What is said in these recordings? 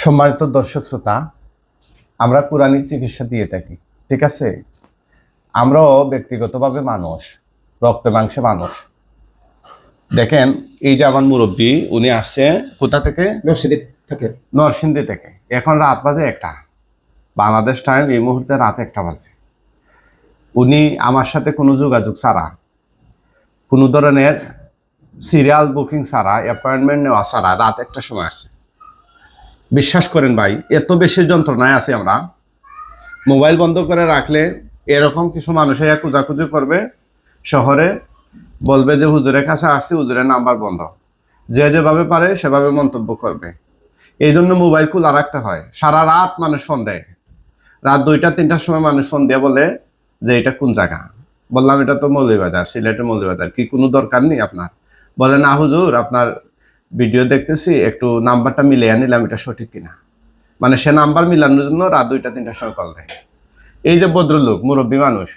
সম্মানিত দর্শক শ্রোতা আমরা কোরআনিক চিকিৎসা দিয়ে থাকি ঠিক আছে? আমরাও ব্যক্তিগতভাবে মানুষ রক্ত মাংসে মানুষ। দেখেন এই যে আমার মুরব্বী উনি আসছে কোথা থেকে? নরসিংদী থেকে। নরসিংদী থেকে। এখন রাত বাজে একটা। বাংলাদেশ টাইম এই মুহূর্তে রাত একটা বাজে। উনি আমার সাথে কোনো যোগাযোগ ছাড়া কোনো ধরনের সিরিয়াল বুকিং ছাড়া অ্যাপয়েন্টমেন্ট নেওয়া ছাড়া রাত একটা সময় আসছে। বিশ্বাস করেন ভাই, এত বেশি যন্ত্রণায় আছি আমরা। মোবাইল বন্ধ করে রাখলে এরকম কিছু মানুষ এসে খুঁজাখুঁজি করবে, শহরে বলবে যে, হুজুরের কাছে আসছি, হুজুরের নাম্বার বন্ধ। যে যেভাবে পারে সেভাবে মন্তব্য করবে। এই জন্য মোবাইল খোলা রাখতে হয়। সারা রাত মানুষ ফোন দেয়। রাত দুইটা, তিনটার সময় মানুষ ফোন দিয়ে বলে যে, এটা কোন জায়গা? বললাম, এটা তো মৌলিবাজার সিলেটের মৌলিবাজার কি কোনো দরকার নেই আপনার? বলে, না হুজুর, আপনার ভিডিও দেখতেছি একটু নাম্বারটা মিলিয়ে নিলাম এটা সঠিক কিনা। মানে সে নাম্বার মিলানোর জন্য রাত দুইটা তিনটার সময় কল দেয়। এই যে ভদ্রলোক মুরব্বী মানুষ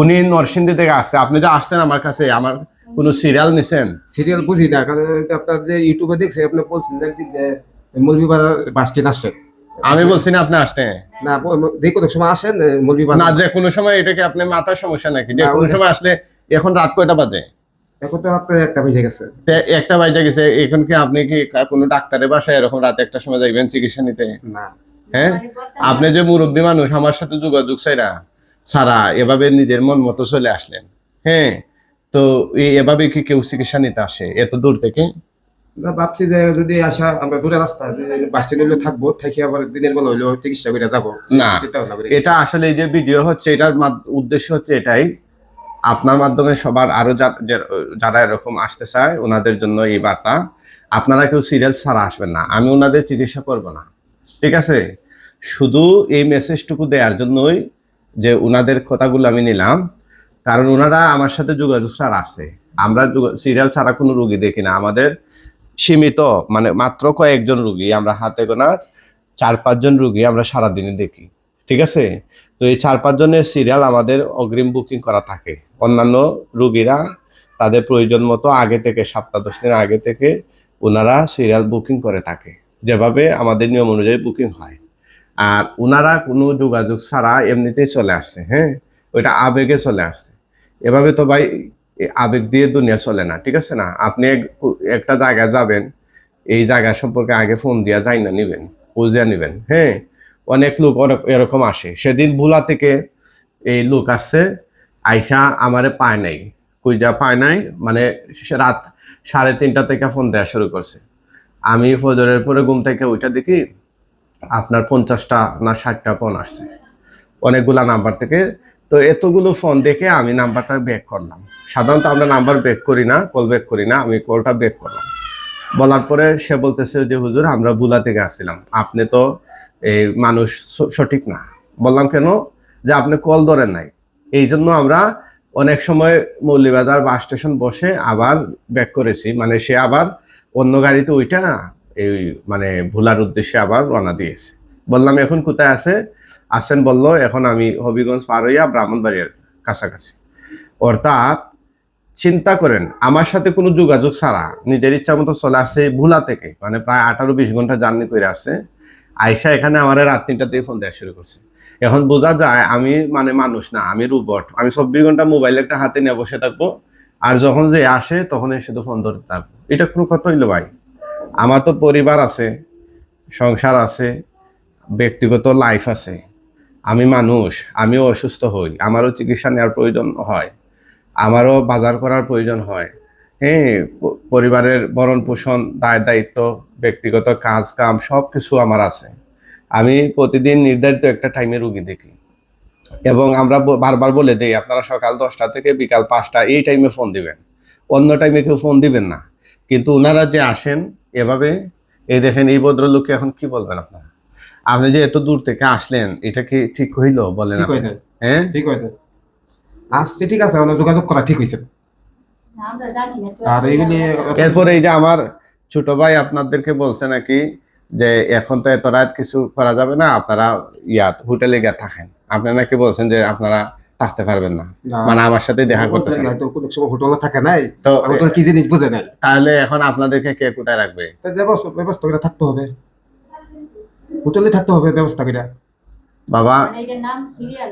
উনি নরসিংদী থেকে আসছে। আপনি যে আসছেন আমার কাছে আমার কোনো সিরিয়াল নিছেন? সিরিয়াল বুঝি না কারণ আপনার যে ইউটিউবে দেখছে আপনি বলছেন যে মৌলভীপাড়া বাস স্ট্যান্ড আসছে। আমি বলছি না আপনি আসতে না দেখো তো সময় আসেন মৌলভীপাড়া না যে কোনো সময় এটাকে আপনি মাথার সমস্যা নাকি? যে কোনো সময় আসলে এখন রাত কয়টা বাজে? এখন তো আপনার একটা বেজে গেছে। একটা বাজে গেছে। এখন কি আপনি কি কোনো ডাক্তারের বাসায় এরকম রাত একটা সময় যাইবেন চিকিৎসা নিতে? না। হ্যাঁ? আপনি যে মুরব্বী মানুষ আমার সাথে যোগাযোগ চাই না সারা এভাবে নিজের মন মতো চলে আসলেন। হ্যাঁ? তো এভাবে কি কেউ চিকিৎসা নিতে আসে এত দূর থেকে? ভাবছি যে যদি আসা আমরা দূরে রাস্তা বাস স্ট্যান্ড থাকব থাকি আবার দিনের বেলা হইলেও চিকিৎসা করে যাব। না। এটা আসলে এই যে ভিডিও হচ্ছে এটার উদ্দেশ্য হচ্ছে এটাই আপনার মাধ্যমে সবার আরও যা- যারা এরকম আসতে চায়, ওনাদের জন্য এই বার্তা। আপনারা কেউ সিরিয়াল ছাড়া আসবেন না। আমি ওনাদের চিকিৎসা করব না। ঠিক আছে? শুধু এই মেসেজটুকু দেওয়ার জন্যই যে ওনাদের কথাগুলো আমি নিলাম। কারণ ওনারা আমার সাথে যোগাযোগ ছাড়া আসছে আমরা সিরিয়াল ছাড়া কোনো রুগী দেখি না। আমাদের সীমিত মানে মাত্র কয়েকজন রুগী আমরা হাতে গোনা, চার পাঁচজন রুগী আমরা সারাদিনে দেখি। ঠিক আছে? তো এই চার পাঁচজনের সিরিয়াল আমাদের অগ্রিম বুকিং করা থাকে। অন্যান্য রুগীরা তাদের প্রয়োজন মতো আগে থেকে সপ্তাহ দশ দিন আগে থেকে ওনারা সিরিয়াল বুকিং করে থাকে। যেভাবে আমাদের নিয়ম অনুযায়ী বুকিং হয়। আর ওনারা কোনো যোগাযোগ ছাড়া এমনিতেই চলে আসছে হ্যাঁ? ওইটা আবেগে চলে আসছে। এভাবে তো ভাই আবেগ দিয়ে দুনিয়া চলে না, ঠিক আছে না? আপনি এক- একটা জায়গায় যাবেন, এই জায়গা সম্পর্কে আগে ফোন দিয়া যাই না নিবেন, বুঝিয়া নিবেন হ্যাঁ? অনেক লোক অনেক- এরকম আসে। সেদিন ভোলা থেকে এই লোক আসছে, আইসা আমারে পায় নাই। কুইজা পায় নাই মানে রাত সাড়ে তিনটা থেকে ফোন দেওয়া শুরু করছে। আমি ফজরের পরে ঘুম থেকে ওইটা দেখি আপনার পঞ্চাশটা না ষাটটা ফোন আসছে। অনেকগুলা নাম্বার থেকে। তো এতগুলো ফোন দেখে আমি নাম্বারটা ব্যাক করলাম। সাধারণত আমরা নাম্বার ব্যাক করি না কল ব্যাক করি না, আমি কলটা ব্যাক করলাম। বলার পরে সে বলতেছে যে, হুজুর, আমরা ভুলা থেকে আসছিলাম। আপনি তো এই মানুষ সঠিক না। বললাম, কেন? যে আপনি কল ধরেন নাই। এই জন্য আমরা অনেক সময় মৌলিবাজার বাস স্টেশন বসে আবার ব্যাক করেছি। মানে সে আবার অন্য গাড়িতে ওইটা এই মানে ভোলার উদ্দেশ্যে আবার রওনা দিয়েছে। বললাম, এখন কোথায় আছে? আসেন বলল, এখন আমি হবিগঞ্জ পার হইয়া ব্রাহ্মণবাড়িয়ার কাছাকাছি। অর্থাৎ চিন্তা করেন, আমার সাথে কোনো যোগাযোগ ছাড়া নিজের ইচ্ছা মতো চলে আসছে ভোলা থেকে। মানে প্রায় আঠারো বিশ ঘণ্টা জার্নি করে আসছে আয়সা এখানে আমার রাত তিনটা থেকে ফোন দেওয়া শুরু করছে। এখন বোঝা যায় আমি মানে মানুষ না, আমি রোবট আমি চব্বিশ ঘণ্টা মোবাইল একটা হাতে নিয়ে বসে থাকব। আর যখন যে আসে, তখন এসে তো ফোন ধরতে থাকব। এটা কোনো কথা হইল ভাই? আমার তো পরিবার আছে, সংসার আছে, ব্যক্তিগত লাইফ আছে। আমি মানুষ আমিও অসুস্থ হই, আমারও চিকিৎসা নেওয়ার প্রয়োজন হয়। আমারও বাজার করার প্রয়োজন হয়। হ্যাঁ পরিবারের ভরণ পোষণ দায় দায়িত্ব ব্যক্তিগত কাজ কাম সব কিছু আমার আছে। আমি প্রতিদিন নির্ধারিত একটা টাইমে রুগী দেখি। এবং আমরা বারবার বলে দিই আপনারা সকাল দশটা থেকে বিকাল পাঁচটা এই টাইমে ফোন দিবেন। অন্য টাইমে কেউ ফোন দিবেন না। কিন্তু ওনারা যে আসেন এভাবে এই দেখেন এই ভদ্রলোককে এখন কি বলবেন আপনারা? আপনি যে এত দূর থেকে আসলেন এটা কি ঠিক হইল? বলেন হ্যাঁ ঠিক হয়েছে আসছে ঠিক আছে যোগাযোগ করা ঠিক হয়েছে। আর এইগুলি এরপরে এই যে আমার ছোট ভাই আপনাদেরকে বলছে নাকি যে এখন তো এত রাত কিছু করা যাবে না আপনারা ইয়াত হোটেলে গিয়ে থাকেন। আপনারা নাকি বলছেন যে আপনারা থাকতে পারবেন না। মানে আমার সাথে দেখা করতেছেন। হয়তো কোনো সময় হোটেলে থাকে নাই। তো হোটেল কি জিনিস বুঝে নাই? তাহলে এখন আপনাদেরকে কে কোথায় রাখবে? তা ব্যবস্থা ব্যবস্থা করে থাকতে হবে। হোটেলে থাকতে হবে ব্যবস্থা করে। বাবা। মানে এটার নাম সিরিয়াল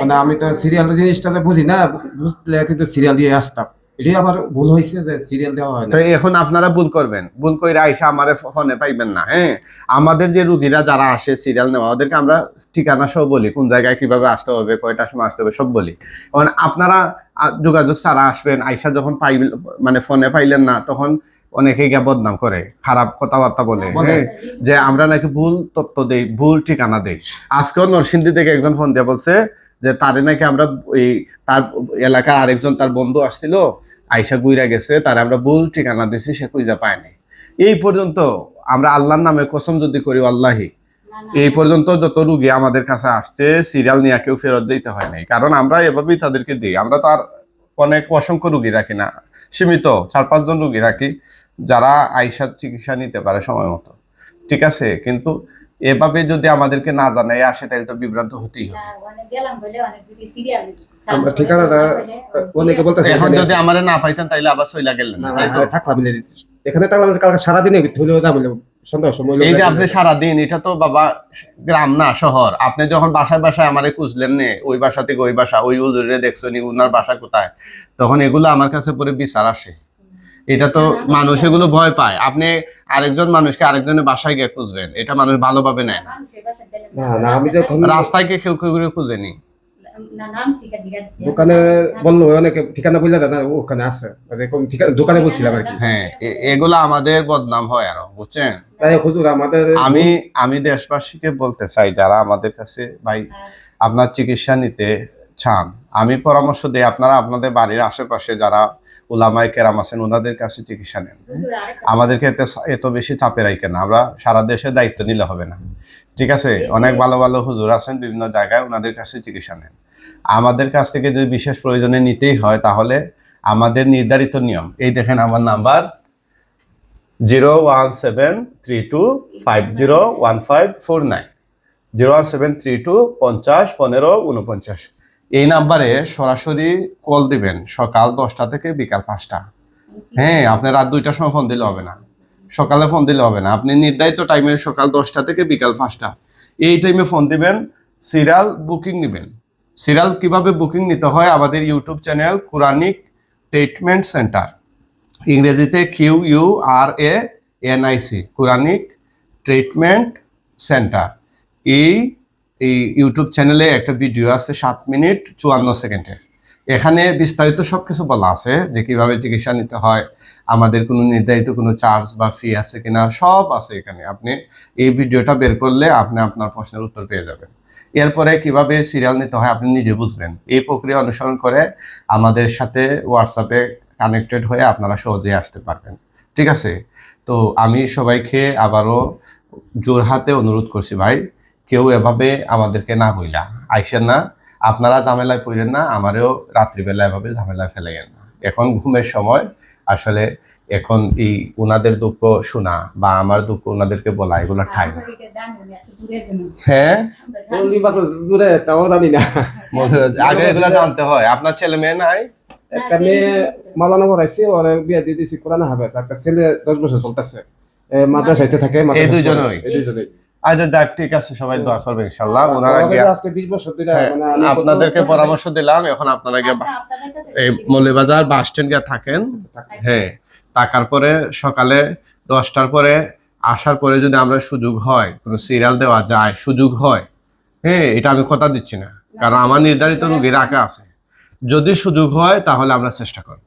মানে আমি তো সিরিয়াল জিনিসটা বুঝি না বুঝলে কিন্তু সিরিয়াল দিয়ে আসতাম। এটাই আমার ভুল হয়েছে যে সিরিয়াল দেওয়া হয় তো এখন আপনারা ভুল করবেন। ভুল করে আইসা আমারে ফোনে পাইবেন না হ্যাঁ? আমাদের যে রুগীরা যারা আসে সিরিয়াল নেওয়া ওদেরকে আমরা ঠিকানা সব বলি কোন জায়গায় কীভাবে আসতে হবে কয়টার সময় আসতে হবে সব বলি। কারণ আপনারা যোগাযোগ ছাড়া আসবেন আইসা যখন পাই মানে ফোনে পাইলেন না তখন অনেকেই গিয়ে বদনাম করে খারাপ কথাবার্তা বলে। হ্যাঁ যে আমরা নাকি ভুল তত্ত্ব দেই ভুল ঠিকানা দেই। আজকেও নরসিংদী থেকে একজন ফোন দিয়ে বলছে যে তারে নাকি আমরা এই তার এলাকার আরেকজন তার বন্ধু আসছিল আইসা গুইরা গেছে তারে আমরা ভুল ঠিকানা দিছি সে কুইজা পায় নাই। এই পর্যন্ত আমরা আল্লাহর নামে কসম যদি করি আল্লাহি এই পর্যন্ত যত রুগী আমাদের কাছে আসছে সিরিয়াল নিয়ে কেউ ফেরত যেতে হয় নাই। কারণ আমরা এভাবেই তাদেরকে দিই। আমরা তো আর অনেক অসংখ্য রুগী রাখি না সীমিত চার পাঁচজন রুগী রাখি যারা আইসার চিকিৎসা নিতে পারে সময় মতো। ঠিক আছে কিন্তু এভাবে যদি আমাদেরকে না জানাই আসে তাহলে তো বিভ্রান্ত হতেই হবে। গেলাম বলে যদি আমরা ঠিকানাটা অনেকে বলতেছে যদি আমারে না পাইতেন তাইলে আবার সইলা গেলেন তাই তো? এখানে থাকলাম কালকে সারাদিনে হলেও না বলে সন্ধ্যার সময় আপনি সারাদিন এটা তো বাবা গ্রাম না শহর। আপনি যখন বাসায় বাসায় আমারে খুঁজলেন নে ওই বাসা থেকে ওই বাসা ওই উজুরে দেখছ নি উনার বাসা কোথায়? তখন এগুলো আমার কাছে পরে বিচার আসে। এটা তো মানুষ এগুলো ভয় পায়। আপনি আরেকজন মানুষকে আরেকজনের বাসায় গিয়ে খুঁজবেন এটা মানুষ ভালোভাবে নেয় না। রাস্তায় গিয়ে কেউ কেউ করে খুঁজেনি? দোকানে বলল অনেকে ঠিকানা বললে দাদা ওখানে আছে। মানে কোন ঠিকানা দোকানে বলছিলাম আর কি। হ্যাঁ এগুলো আমাদের বদনাম হয় আরও বুঝছেন? তাই হুজুর আমাদের আমি আমি দেশবাসীকে বলতে চাই যারা আমাদের কাছে ভাই আপনার চিকিৎসা নিতে চান আমি পরামর্শ দিই আপনারা আপনাদের বাড়ির আশেপাশে যারা ওলামায় কেরাম আছেন ওনাদের কাছে চিকিৎসা নেন। আমাদেরকে এত এত বেশি চাপে রাখেন আমরা সারা দেশে দায়িত্ব নিলে হবে না। ঠিক আছে? অনেক ভালো ভালো হুজুর আছেন, বিভিন্ন জায়গায় ওনাদের কাছে চিকিৎসা নেন। আমাদের কাছ থেকে যদি বিশেষ প্রয়োজনে নিতেই হয়, তাহলে আমাদের নির্ধারিত নিয়ম। এই দেখেন আমার number, zero one seven three two five zero one five four nine. Zero one seven three two পঞ্চাশ পনেরো উনপঞ্চাশ এই নাম্বারে সরাসরি কল দিবেন সকাল দশটা থেকে বিকাল পাঁচটা। হ্যাঁ আপনি রাত দুইটার সময় ফোন দিলে হবে না। সকালে ফোন দিলে হবে না। আপনি নির্ধারিত টাইমে সকাল দশটা থেকে বিকাল পাঁচটা। এই টাইমে ফোন দিবেন সিরিয়াল বুকিং নেবেন। সিরিয়াল কীভাবে বুকিং নিতে হয়? আমাদের YouTube channel Quranic treatment centre ইংরেজিতে Q U R A N I C Quranic treatment centre এই এই ইউটিউব চ্যানেলে একটা ভিডিও আছে, সাত মিনিট, চুয়ান্ন সেকেন্ডের এখানে বিস্তারিত সব কিছু বলা আছে যে কীভাবে চিকিৎসা নিতে হয়, আমাদের কোনো নির্ধারিত কোনো চার্জ বা ফি আছে কিনা, সব আছে এখানে। আপনি এই ভিডিওটা বের করলে আপনি আপনার প্রশ্নের উত্তর পেয়ে যাবেন। এরপরে কীভাবে সিরিয়াল নিতে হয় আপনি নিজে বুঝবেন। এই প্রক্রিয়া অনুসরণ করে আমাদের সাথে হোয়াটসঅ্যাপে কানেক্টেড হয়ে আপনারা সহজেই আসতে পারবেন। ঠিক আছে? তো আমি সবাইকে আবারও জোরহাতে অনুরোধ করছি ভাই, কেউ এভাবে আমাদেরকে না বইলা। আইসেন না আপনারা ঝামেলায় পড়েন না আমারও রাত্রিবেলা এভাবে ঝামেলায় ফেলাইয়েন না। এখন ঘুমের সময় আসলে এখন এই ওনাদের দুঃখ শোনা বা আমার দুঃখ ওনাদেরকে বলা এগুলো ঠাই না। হ্যাঁ? দূরে তাও জানি না। আগে এগুলো জানতে হয়। আপনার ছেলে মেয়ে নাই? একটা মেয়ে মালানা পড়াইছে ওর বিয়ে দিয়ে দিয়েছি কোরআন হাফেজ। একটা ছেলে দশ বছর চলতেছে। মাদ্রাসাইতে থাকে? এই দুইজনই। আচ্ছা যাক ঠিক আছে সবাই দোয়া করবে ইনশাল্লাহ ওনারা আমাকে আজকে বিশ বছর ধরে হ্যাঁ, মানে আপনাদেরকে পরামর্শ দিলাম এখন আপনারা গিয়ে এই মৌলবাজার বাস স্ট্যান্ড গিয়ে থাকেন। হ্যাঁ থাকার পরে সকালে দশটার পরে আসার পরে যদি আমরা সুযোগ হয় কোনো সিরিয়াল দেওয়া যায় সুযোগ হয় হ্যাঁ এটা আমি কথা দিচ্ছি না। কারণ আমার নির্ধারিত রুগী রাখা আছে। যদি সুযোগ হয় তাহলে আমরা চেষ্টা করব।